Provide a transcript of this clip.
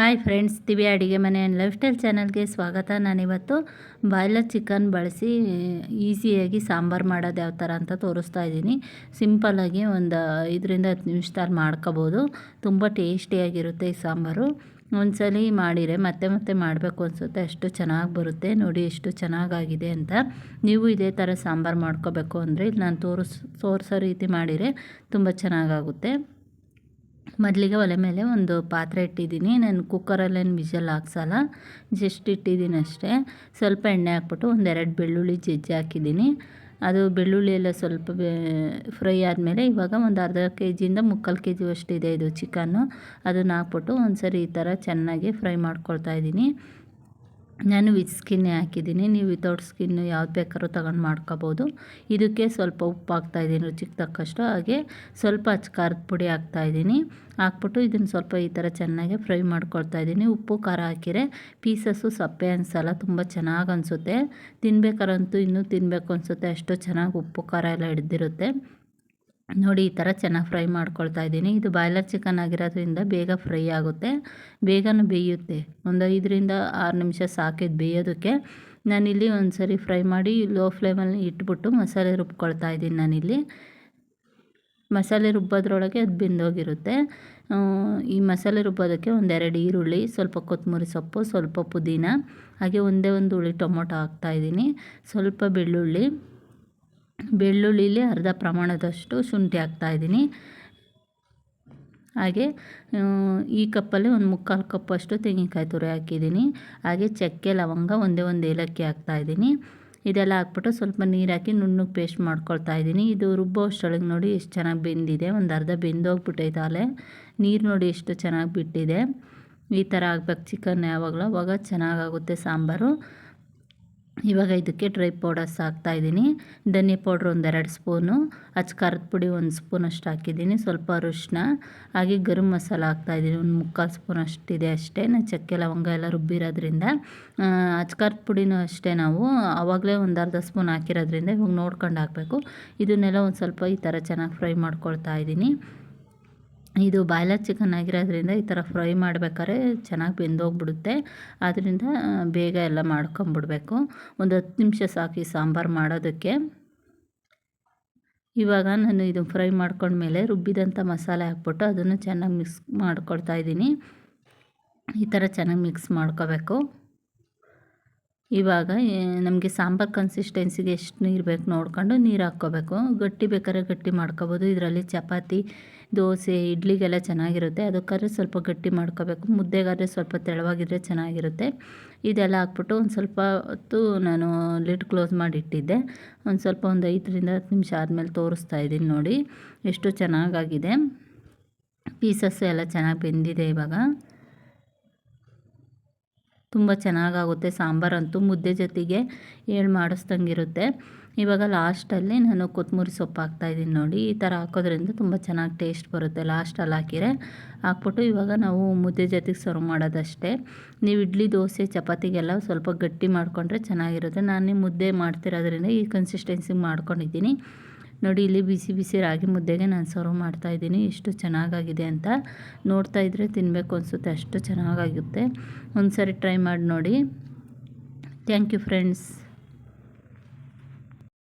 Hi friends, ದಿವ್ಯ ಅಡುಗೆ ಮನೆ ಆ್ಯಂಡ್ ಲೈಫ್ ಸ್ಟೈಲ್ ಚಾನಲ್ಗೆ ಸ್ವಾಗತ. ನಾನಿವತ್ತು ಬಾಯ್ಲರ್ ಚಿಕನ್ ಬಳಸಿ ಈಸಿಯಾಗಿ ಸಾಂಬಾರು ಮಾಡೋದು ಯಾವ ಥರ ಅಂತ ತೋರಿಸ್ತಾ ಇದ್ದೀನಿ. ಸಿಂಪಲ್ಲಾಗಿ ಒಂದು ಐದರಿಂದ ಹತ್ತು ನಿಮಿಷದಲ್ಲಿ ಮಾಡ್ಕೋಬೋದು. ತುಂಬ ಟೇಸ್ಟಿಯಾಗಿರುತ್ತೆ ಈ ಸಾಂಬಾರು. ಒಂದ್ಸಲಿ ಮಾಡಿದರೆ ಮತ್ತೆ ಮತ್ತೆ ಮಾಡಬೇಕು ಅನಿಸುತ್ತೆ. ಅಷ್ಟು ಚೆನ್ನಾಗಿ ಬರುತ್ತೆ. ನೋಡಿ ಎಷ್ಟು ಚೆನ್ನಾಗಾಗಿದೆ ಅಂತ. ನೀವು ಇದೇ ಥರ ಸಾಂಬಾರು ಮಾಡ್ಕೋಬೇಕು ಅಂದರೆ ನಾನು ತೋರಿಸ್, ತೋರಿಸೋ ರೀತಿ ಮಾಡಿದರೆ ತುಂಬ ಚೆನ್ನಾಗಾಗುತ್ತೆ. ಮೊದಲಿಗೆ ಒಲೆ ಮೇಲೆ ಒಂದು ಪಾತ್ರೆ ಇಟ್ಟಿದ್ದೀನಿ. ನಾನು ಕುಕ್ಕರಲ್ಲೇನು ವಿಷಲ್ ಹಾಕ್ಸಲ್ಲ. ಜಸ್ಟ್ ಇಟ್ಟಿದ್ದೀನಿ ಅಷ್ಟೇ. ಸ್ವಲ್ಪ ಎಣ್ಣೆ ಹಾಕ್ಬಿಟ್ಟು ಒಂದೆರಡು ಬೆಳ್ಳುಳ್ಳಿ ಜಜ್ಜಿ ಹಾಕಿದ್ದೀನಿ. ಅದು ಬೆಳ್ಳುಳ್ಳಿ ಎಲ್ಲ ಸ್ವಲ್ಪ ಫ್ರೈ ಆದಮೇಲೆ ಇವಾಗ ಒಂದು ಅರ್ಧ ಕೆ ಜಿಯಿಂದ ಮುಕ್ಕಾಲು ಕೆ ಜಿಯಷ್ಟು ಇದು ಚಿಕನ್ನು ಅದನ್ನು ಹಾಕ್ಬಿಟ್ಟು ಒಂದು ಸರಿ ಈ ಥರ ಚೆನ್ನಾಗಿ ಫ್ರೈ ಮಾಡ್ಕೊಳ್ತಾ ಇದ್ದೀನಿ. ನಾನು ವಿತ್ ಸ್ಕಿನ್ನೇ ಹಾಕಿದ್ದೀನಿ. ನೀವು ವಿತೌಟ್ ಸ್ಕಿನ್ನು ಯಾವ್ದು ಬೇಕಾದ್ರೂ ತಗೊಂಡು ಮಾಡ್ಕೋಬೋದು. ಇದಕ್ಕೆ ಸ್ವಲ್ಪ ಉಪ್ಪು ಹಾಕ್ತಾಯಿದ್ದೀನಿ ರುಚಿಗೆ ತಕ್ಕಷ್ಟು. ಹಾಗೆ ಸ್ವಲ್ಪ ಹಚ್ಚ ಖಾರದ ಪುಡಿ ಹಾಕ್ತಾಯಿದ್ದೀನಿ ಹಾಕ್ಬಿಟ್ಟು ಇದನ್ನು ಸ್ವಲ್ಪ ಈ ಥರ ಚೆನ್ನಾಗಿ ಫ್ರೈ ಮಾಡ್ಕೊಳ್ತಾ ಇದ್ದೀನಿ. ಉಪ್ಪು, ಖಾರ ಹಾಕಿರೆ ಪೀಸಸ್ಸು ಸಪ್ಪೆ ಅನಿಸಲ್ಲ, ತುಂಬ ಚೆನ್ನಾಗಿ ಅನಿಸುತ್ತೆ. ತಿನ್ಬೇಕಾರಂತೂ ಇನ್ನೂ ತಿನ್ನಬೇಕು ಅನಿಸುತ್ತೆ. ಅಷ್ಟು ಚೆನ್ನಾಗಿ ಉಪ್ಪು, ಖಾರ ಎಲ್ಲ ಹಿಡ್ದಿರುತ್ತೆ. ನೋಡಿ ಈ ಥರ ಚೆನ್ನಾಗಿ ಫ್ರೈ ಮಾಡ್ಕೊಳ್ತಾ ಇದ್ದೀನಿ. ಇದು ಬಾಯ್ಲರ್ ಚಿಕನ್ ಆಗಿರೋದ್ರಿಂದ ಬೇಗ ಫ್ರೈ ಆಗುತ್ತೆ. ಬೇಗನೂ ಬೇಯುತ್ತೆ. ಒಂದು ಐದರಿಂದ ಆರು ನಿಮಿಷ ಸಾಕಿದ್ದು ಬೇಯೋದಕ್ಕೆ ನಾನಿಲ್ಲಿ ಒಂದು ಸರಿ ಫ್ರೈ ಮಾಡಿ ಲೋ ಫ್ಲೇಮಲ್ಲಿ ಇಟ್ಬಿಟ್ಟು ಮಸಾಲೆ ರುಬ್ಕೊಳ್ತಾ ಇದ್ದೀನಿ ನಾನಿಲ್ಲಿ. ಮಸಾಲೆ ರುಬ್ಬೋದ್ರೊಳಗೆ ಅದು ಬೆಂದೋಗಿರುತ್ತೆ. ಈ ಮಸಾಲೆ ರುಬ್ಬೋದಕ್ಕೆ ಒಂದೆರಡು ಈರುಳ್ಳಿ, ಸ್ವಲ್ಪ ಕೊತ್ತಂಬರಿ ಸೊಪ್ಪು, ಸ್ವಲ್ಪ ಪುದೀನ, ಹಾಗೆ ಒಂದೇ ಒಂದು ಹುಳಿ ಟೊಮೊಟೊ ಹಾಕ್ತಾಯಿದ್ದೀನಿ ಸ್ವಲ್ಪ ಬೆಳ್ಳುಳ್ಳಿ ಬೆಳ್ಳುಳ್ಳಿಲಿ ಅರ್ಧ ಪ್ರಮಾಣದಷ್ಟು ಶುಂಠಿ ಹಾಕ್ತಾಯಿದ್ದೀನಿ ಹಾಗೆ ಈ ಕಪ್ಪಲ್ಲಿ ಒಂದು ಮುಕ್ಕಾಲು ಕಪ್ಪಷ್ಟು ತೆಂಗಿನಕಾಯಿ ತುರಿ ಹಾಕಿದ್ದೀನಿ. ಹಾಗೆ ಚಕ್ಕೆ ಲವಂಗ ಒಂದೇ ಒಂದು ಏಲಕ್ಕಿ ಹಾಕ್ತಾಯಿದ್ದೀನಿ ಇದೆಲ್ಲ ಹಾಕ್ಬಿಟ್ಟು ಸ್ವಲ್ಪ ನೀರು ಹಾಕಿ ನುಣ್ಣಗೆ ಪೇಸ್ಟ್ ಮಾಡ್ಕೊಳ್ತಾ ಇದ್ದೀನಿ. ಇದು ರುಬ್ಬೋ ಅಷ್ಟೊಳಗೆ ನೋಡಿ ಎಷ್ಟು ಚೆನ್ನಾಗಿ ಬೆಂದಿದೆ. ಒಂದು ಅರ್ಧ ಬೆಂದೋಗ್ಬಿಟ್ಟೈತೆ ಅಲೆ ನೀರು ನೋಡಿ ಎಷ್ಟು ಚೆನ್ನಾಗಿ ಬಿಟ್ಟಿದೆ. ಈ ಥರ ಆಗ್ಬೇಕು ಚಿಕನ್ ಯಾವಾಗಲೂ. ಅವಾಗ ಚೆನ್ನಾಗಾಗುತ್ತೆ ಸಾಂಬಾರು. ಇವಾಗ ಇದಕ್ಕೆ ಡ್ರೈ ಪೌಡರ್ಸ್ ಹಾಕ್ತಾಯಿದ್ದೀನಿ ಧನಿ ಪೌಡ್ರ್ ಒಂದೆರಡು ಸ್ಪೂನು, ಅಚ್ಚ ಖಾರದ ಪುಡಿ ಒಂದು ಸ್ಪೂನ್ ಅಷ್ಟು ಹಾಕಿದ್ದೀನಿ. ಸ್ವಲ್ಪ ಅರಿಶಿನ ಹಾಗೆ ಗರಂ ಮಸಾಲ ಹಾಕ್ತಾಯಿದ್ದೀನಿ ಒಂದು ಮುಕ್ಕಾಲು ಸ್ಪೂನ್ ಅಷ್ಟಿದೆ ಅಷ್ಟೇ. ನಾನು ಚಕ್ಕೆ, ಲವಂಗ ಎಲ್ಲ ರುಬ್ಬಿರೋದ್ರಿಂದ ಅಚ್ಚ ಖಾರದ ಪುಡಿನೂ ಅಷ್ಟೇ ನಾವು. ಆವಾಗಲೇ ಒಂದು ಅರ್ಧ ಸ್ಪೂನ್ ಹಾಕಿರೋದ್ರಿಂದ ಇವಾಗ ನೋಡ್ಕೊಂಡು ಹಾಕಬೇಕು. ಇದನ್ನೆಲ್ಲ ಒಂದು ಸ್ವಲ್ಪ ಈ ಥರ ಚೆನ್ನಾಗಿ ಫ್ರೈ ಮಾಡ್ಕೊಳ್ತಾ ಇದ್ದೀನಿ. ಇದು ಬಾಯ್ಲರ್ ಚಿಕನ್ ಆಗಿರೋದ್ರಿಂದ ಈ ಥರ ಫ್ರೈ ಮಾಡ್ಬೇಕಾದ್ರೆ ಚೆನ್ನಾಗಿ ಬೆಂದೋಗ್ಬಿಡುತ್ತೆ. ಆದ್ದರಿಂದ ಬೇಗ ಎಲ್ಲ ಮಾಡ್ಕೊಂಬಿಡ್ಬೇಕು. ಒಂದು ಹತ್ತು ನಿಮಿಷ ಸಾಕು ಸಾಂಬಾರು ಮಾಡೋದಕ್ಕೆ. ಇವಾಗ ನಾನು ಇದು ಫ್ರೈ ಮಾಡ್ಕೊಂಡ್ಮೇಲೆ ರುಬ್ಬಿದಂಥ ಮಸಾಲೆ ಹಾಕ್ಬಿಟ್ಟು ಅದನ್ನು ಚೆನ್ನಾಗಿ ಮಿಕ್ಸ್ ಮಾಡ್ಕೊಳ್ತಾ ಇದ್ದೀನಿ. ಈ ಥರ ಚೆನ್ನಾಗಿ ಮಿಕ್ಸ್ ಮಾಡ್ಕೋಬೇಕು. ಇವಾಗ ನಮಗೆ ಸಾಂಬಾರು ಕನ್ಸಿಸ್ಟೆನ್ಸಿಗೆ ಎಷ್ಟು ನೀರು ಬೇಕು ನೋಡ್ಕೊಂಡು ನೀರು ಹಾಕ್ಕೋಬೇಕು. ಗಟ್ಟಿ ಬೇಕಾದ್ರೆ ಗಟ್ಟಿ ಮಾಡ್ಕೋಬೋದು. ಇದರಲ್ಲಿ ಚಪಾತಿ, ದೋಸೆ, ಇಡ್ಲಿಗೆಲ್ಲ ಚೆನ್ನಾಗಿರುತ್ತೆ. ಅದಕ್ಕಾದ್ರೆ ಸ್ವಲ್ಪ ಗಟ್ಟಿ ಮಾಡ್ಕೋಬೇಕು. ಮುದ್ದೆಗಾದ್ರೆ ಸ್ವಲ್ಪ ತೆಳುವಾಗಿದ್ರೆ ಚೆನ್ನಾಗಿರುತ್ತೆ. ಇದೆಲ್ಲ ಹಾಕ್ಬಿಟ್ಟು ಒಂದು ಸ್ವಲ್ಪ ಹೊತ್ತು ನಾನು ಲಿಟ್ ಕ್ಲೋಸ್ ಮಾಡಿ ಇಟ್ಟಿದ್ದೆ ಒಂದು ಸ್ವಲ್ಪ ಒಂದು ಐದರಿಂದ ಹತ್ತು ನಿಮಿಷ ಆದಮೇಲೆ ತೋರಿಸ್ತಾ ಇದ್ದೀನಿ ನೋಡಿ. ಎಷ್ಟು ಚೆನ್ನಾಗಾಗಿದೆ. ಪೀಸಸ್ಸು ಎಲ್ಲ ಚೆನ್ನಾಗಿ ಬೆಂದಿದೆ ಇವಾಗ. ತುಂಬ ಚೆನ್ನಾಗಾಗುತ್ತೆ, ಸಾಂಬಾರಂತೂ ಮುದ್ದೆ ಜೊತೆಗೆ ಏಳು ಮಾಡಿಸ್ದಂಗಿರುತ್ತೆ. ಇವಾಗ ಲಾಸ್ಟಲ್ಲಿ ನಾನು ಕೊತ್ತಂಬರಿ ಸೊಪ್ಪು ಹಾಕ್ತಾಯಿದ್ದೀನಿ ನೋಡಿ. ಈ ಥರ ಹಾಕೋದ್ರಿಂದ ತುಂಬ ಚೆನ್ನಾಗಿ ಟೇಸ್ಟ್ ಬರುತ್ತೆ. ಲಾಸ್ಟಲ್ಲಿ ಹಾಕಿದರೆ ಹಾಕ್ಬಿಟ್ಟು ಇವಾಗ ನಾವು ಮುದ್ದೆ ಜೊತೆಗೆ ಸರ್ವ್ ಮಾಡೋದಷ್ಟೇ. ನೀವು ಇಡ್ಲಿ, ದೋಸೆ, ಚಪಾತಿಗೆಲ್ಲ ಸ್ವಲ್ಪ ಗಟ್ಟಿ ಮಾಡಿಕೊಂಡ್ರೆ ಚೆನ್ನಾಗಿರುತ್ತೆ. ನಾನು ಮುದ್ದೆ ಮಾಡ್ತಿರೋದ್ರಿಂದ ಈ ಕನ್ಸಿಸ್ಟೆನ್ಸಿಗೆ ಮಾಡ್ಕೊಂಡಿದ್ದೀನಿ. ನೋಡಿ, ಇಲ್ಲಿ ಬಿಸಿ ಬಿಸಿ ರಾಗಿ ಮುದ್ದೆಗೆ ನಾನು ಸರ್ವ್ ಮಾಡ್ತಾ ಇದ್ದೀನಿ. ಎಷ್ಟು ಚೆನ್ನಾಗಾಗಿದೆ ಅಂತ ನೋಡ್ತಾ ಇದ್ದರೆ ತಿನ್ನಬೇಕು ಅನಿಸುತ್ತೆ. ಅಷ್ಟು ಚೆನ್ನಾಗಾಗುತ್ತೆ. ಒಂದು ಸರಿ ಟ್ರೈ ಮಾಡಿ ನೋಡಿ. Thank you friends.